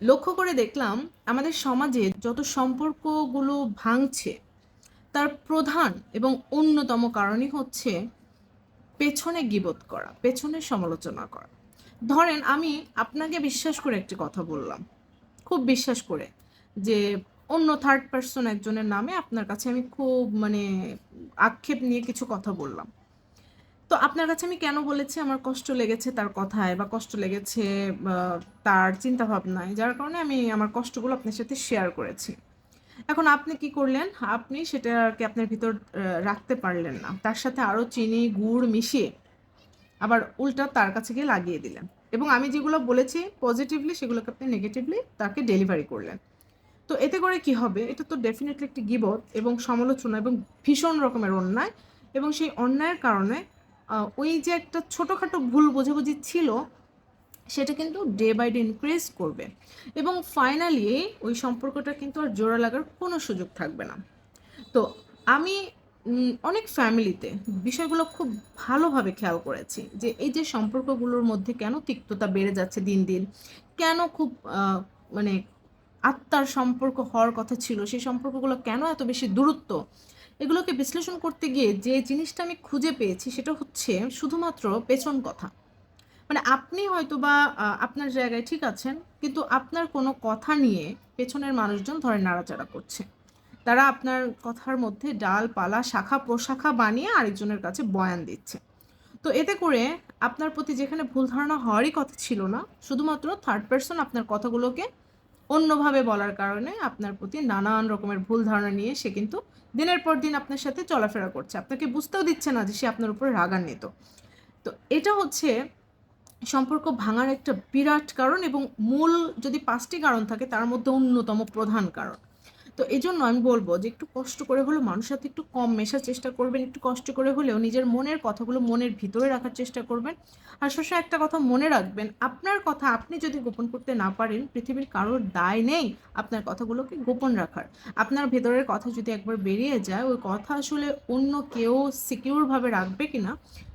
লক্ষ্য করে দেখলাম আমাদের সমাজে যত সম্পর্কগুলো ভাঙছে, তার প্রধান এবং অন্যতম কারণই হচ্ছে পেছনে গিবত করা, পেছনে সমালোচনা করা। ধরেন আমি আপনাকে বিশ্বাস করে একটি কথা বললাম, খুব বিশ্বাস করে যে অন্য থার্ড পার্সন একজনের নামে আপনার কাছে আমি খুব মানে আক্ষেপ নিয়ে কিছু কথা বললাম। তো আপনার কাছে আমি কেন বলেছি আমার কষ্ট লেগেছে তার কথায় বা কষ্ট লেগেছে তার চিন্তা ভাবনায় যার কারণে আমি আমার কষ্টগুলো আপনার সাথে শেয়ার করেছি। এখন আপনি কি করলেন? আপনি সেটাকে আপনার ভিতর রাখতে পারলেন না। তার সাথে আরও চিনি, গুড় মিশিয়ে আবার উল্টা তার কাছে গিয়ে লাগিয়ে দিলেন। এবং আমি যেগুলো বলেছি পজিটিভলি সেগুলোকে আপনি নেগেটিভলি তাকে ডেলিভারি করলেন। তো এতে করে কি হবে? এটা তো ডেফিনেটলি একটি গিবত এবং সমালোচনা এবং ভীষণ রকমের অন্যায় এবং সেই অন্যায়ের কারণে ওই যে একটা ছোটোখাটো ভুল বোঝাবুঝি ছিল, সেটা কিন্তু ডে বাই ডে ইনক্রিজ করবে। এবং ফাইনালি ওই সম্পর্কটা কিন্তু আর জোড়া লাগার কোনো সুযোগ থাকবে না। তো আমি অনেক ফ্যামিলিতে বিষয়গুলো খুব ভালোভাবে খেয়াল করেছি যে এই যে সম্পর্কগুলোর মধ্যে কেন তিক্ততা বেড়ে যাচ্ছে দিন দিন, কেন খুব মানে আত্মার সম্পর্ক হওয়ার কথা ছিল, সেই সম্পর্কগুলো কেন এত বেশি দূরত্ব এগুলোকে বিশ্লেষণ করতে গিয়ে যে জিনিসটা আমি খুঁজে পেয়েছি সেটা হচ্ছে শুধুমাত্র পেছন কথা। মানে আপনি হয়তো বা আপনার জায়গায় ঠিক আছেন, কিন্তু আপনার কোনো কথা নিয়ে পেছনের মানুষজন ধরে নাড়াচাড়া করছে। তারা আপনার কথার মধ্যে ডালপালা, শাখা প্রশাখা বানিয়ে আরেকজনের কাছে বয়ান দিচ্ছে। তো এতে করে আপনার প্রতি যেখানে ভুল ধারণা হওয়ারই কথা ছিল না, শুধুমাত্র থার্ড পার্সন আপনার কথাগুলোকে অন্যভাবে বলার কারণে আপনার প্রতি নানান রকমের ভুল ধারণা নিয়ে সে কিন্তু দিনের পর দিন আপনার সাথে চলাফেরা করছে। আপনাকে বুঝতেও দিচ্ছে না যে সে আপনার উপরে রাগান্বিত। তো এটা হচ্ছে সম্পর্ক ভাঙার একটা বিরাট কারণ এবং মূল যদি পাঁচটি কারণ থাকে তার মধ্যে অন্যতম প্রধান কারণ। তো এই জন্য আমি বলব যে একটু কষ্ট করে হলেও মানুষের সাথে একটু কম মেশার চেষ্টা করবেন, একটু কষ্ট করে হলেও নিজের মনের কথাগুলো মনের ভিতরে রাখার চেষ্টা করবেন। আর সবসময় একটা কথা মনে রাখবেন, আপনার কথা আপনি যদি গোপন করতে না পারেন, পৃথিবীর কারোর দায় নেই আপনার কথাগুলোকে গোপন রাখার। আপনার ভেতরের কথা যদি একবার বেরিয়ে যায়, ওই কথা আসলে অন্য কেউ সিকিউরভাবে রাখবে কিনা,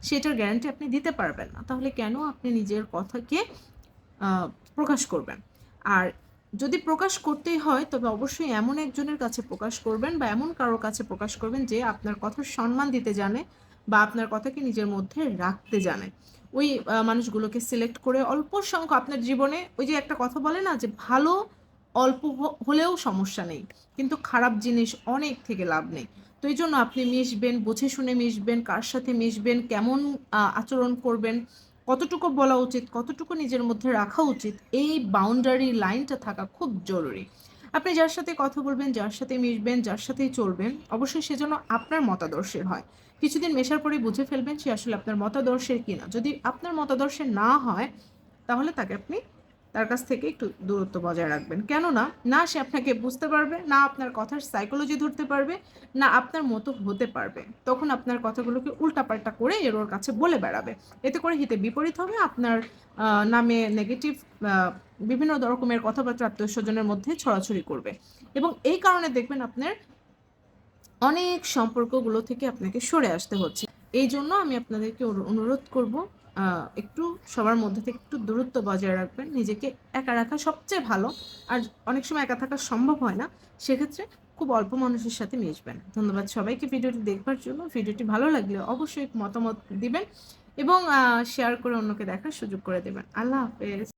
সেটার গ্যারান্টি আপনি দিতে পারবেন না। তাহলে কেন আপনি নিজের কথাকে প্রকাশ করবেন? আর যদি প্রকাশ করতেই হয়, তবে অবশ্যই এমন একজনের কাছে প্রকাশ করবেন বা এমন কারোর কাছে প্রকাশ করবেন যে আপনার কথার সম্মান দিতে জানে বা আপনার কথাকে নিজের মধ্যে রাখতে জানে। ওই মানুষগুলোকে সিলেক্ট করে অল্প সংখ্যক আপনার জীবনে ওই যে একটা কথা বলে না যে ভালো অল্প হলেও সমস্যা নেই। কিন্তু খারাপ জিনিস অনেক থেকে লাভ নেই। তো এই জন্য আপনি মিশবেন, বুঝে শুনে মিশবেন, কার সাথে মিশবেন, কেমন আচরণ করবেন কতটুকু বলা উচিত, কতটুকু নিজের মধ্যে রাখা উচিত, এই বাউন্ডারি লাইনটা থাকা খুব জরুরি। আপনি যার সাথে কথা বলবেন, যার সাথে মিশবেন, যার সাথেই চলবেন, অবশ্যই সে যেন আপনার মতাদর্শের হয়। কিছুদিন মেশার পরে বুঝে ফেলবেন সে আসলে আপনার মতাদর্শের কিনা। যদি আপনার মতাদর্শের না হয়, তাহলে তাকে আপনি তার কাছ থেকে একটু দূরত্ব বজায় রাখবেন। কেননা, না সে আপনাকে বুঝতে পারবে, না আপনার কথার সাইকোলজি ধরতে পারবে, না আপনার মতো হতে পারবে। তখন আপনার কথাগুলোকে উল্টাপাল্টা করে এর ওর কাছে বলে বেড়াবে। এতে করে হিতে বিপরীত হবে, আপনার নামে নেগেটিভ বিভিন্ন রকমের কথাবার্তা আত্মীয় স্বজনের মধ্যে ছড়াছড়ি করবে। এবং এই কারণে দেখবেন আপনার অনেক সম্পর্কগুলো থেকে আপনাকে সরে আসতে হচ্ছে। এই জন্য আমি আপনাদেরকে অনুরোধ করব একটু সবার মধ্যে থেকে একটু দূরত্ব বজায় রাখবেন, নিজেকে একা রাখা সবচেয়ে ভালো। আর অনেক সময় একা থাকা সম্ভব হয় না, সেক্ষেত্রে খুব অল্প মানুষের সাথে মিশবেন। ধন্যবাদ সবাইকে ভিডিওটি দেখবার জন্য। ভিডিওটি ভালো লাগলে অবশ্যই মতামত দিবেন এবং শেয়ার করে অন্যকে দেখার সুযোগ করে দেবেন। আল্লাহ হাফেজ।